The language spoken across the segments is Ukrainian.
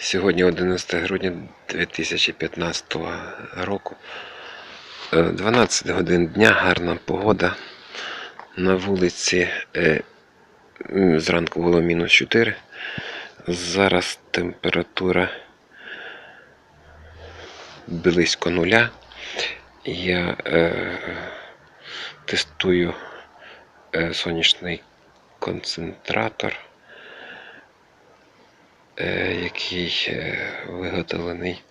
Сьогодні 11 грудня 2015 року. Е, 12 годин дня, гарна погода. На вулиці е, зранку було мінус 4. Зараз температура близько нуля. Я е, тестую е, сонячний концентратор е, який е, виготовлений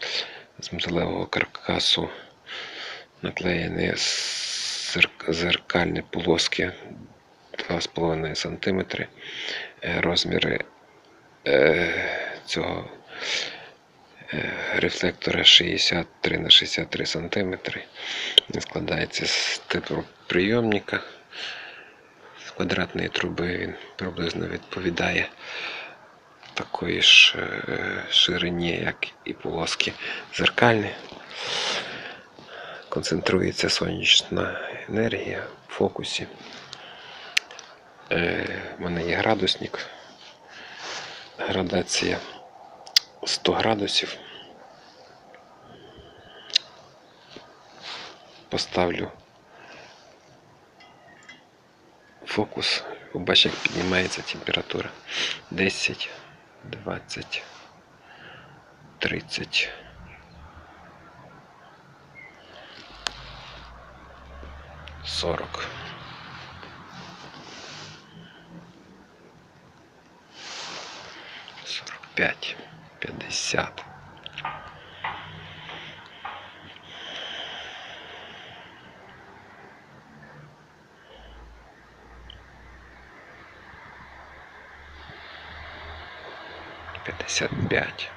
з металевого каркасу, наклеєні зеркальні полоски 2,5 см. Е, Розміри е, цього е, рефлектора 63 на 63 см. Він складається з теплоприйомника. З квадратної труби він приблизно відповідає такої ж е, ширині, як і полоски зеркальні. Концентрується сонячна енергія в фокусі. Е, У мене є градусник. Градація 100 градусів. Поставлю фокус. Побачу, як піднімається температура. 10, 20, 30. Сорок. Сорок пять. Пятьдесят. Пятьдесят пять.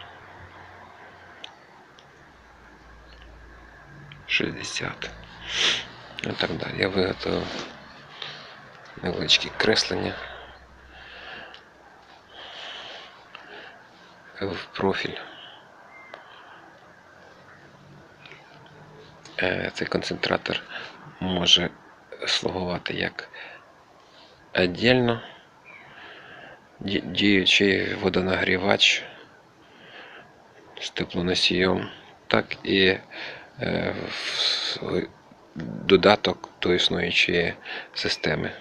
Шістдесят. І так далі. Я виготовив невеличкі креслення в профіль. Е, Цей концентратор може слугувати як віддільно ді- діючий водонагрівач з теплоносієм, так і е, додаток до існуючої системи.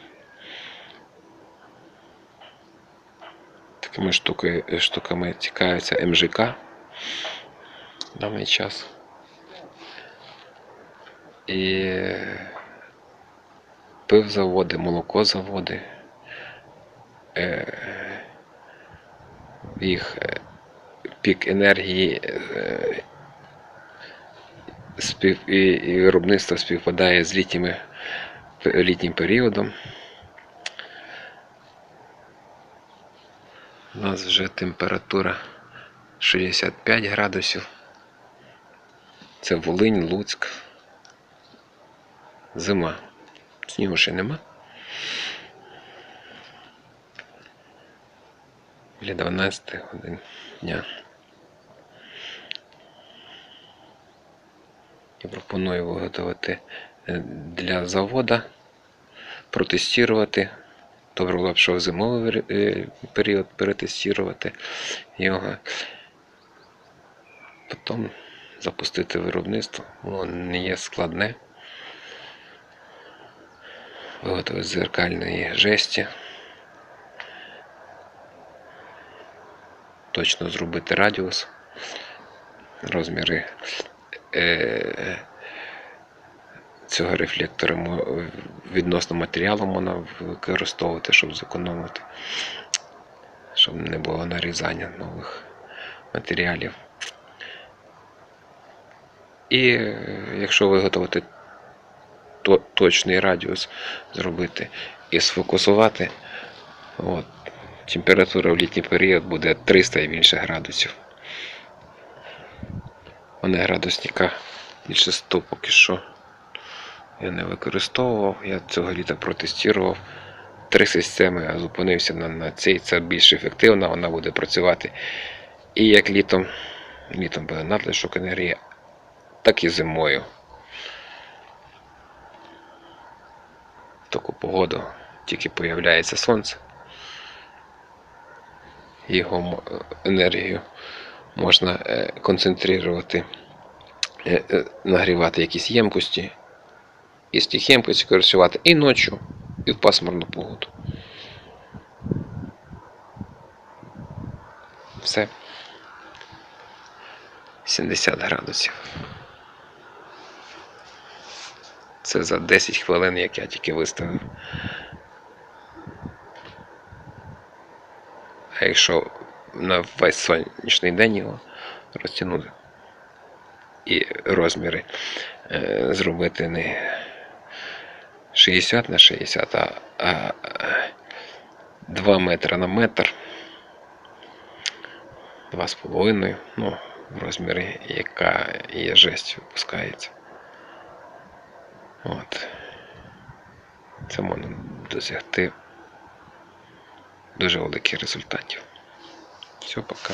Такими штуки, штуками цікавиться МЖК в даний час. І пивзаводи, молокозаводи. Е, їх е, пік енергії е, спів, і, виробництво співпадає з літніми, літнім періодом. У нас вже температура 65 градусів. Це Волинь, Луцьк. Зима. Снігу ще нема. Біля 12 годин дня. Я пропоную виготовити е, для завода, протестувати. Добре було б, що в зимовий е, період перетестувати його. Потім запустити виробництво. Воно не є складне. Виготовити зеркальної жесті. Точно зробити радіус. Розміри е, цього рефлектора відносно матеріалу можна використовувати, щоб зекономити, щоб не було нарізання нових матеріалів. І е, якщо виготовити то- точний радіус зробити і сфокусувати, от, температура в літній період буде 300 і більше градусів. У градусника більше 100 поки що. Я не використовував. Я цього літа протестував три системи, а зупинився на, на цій. Це більш ефективна, вона буде працювати і як літом, літом буде надлишок енергії, так і зимою. Таку погоду тільки появляється сонце. Його енергію можна е, концентрувати, е, е, нагрівати якісь ємкості, і з тих ємкостей користувати і ночі, і в пасмурну погоду. Все. 70 градусів. Це за 10 хвилин, як я тільки виставив. А якщо на весь сонячний день його розтягнути і розміри е, зробити не 60 на 60, а, а 2 метри на метр. 2,5, ну, в розмірі, яка є жесть випускається. От. Це можна досягти дуже великих результатів. Все, пока.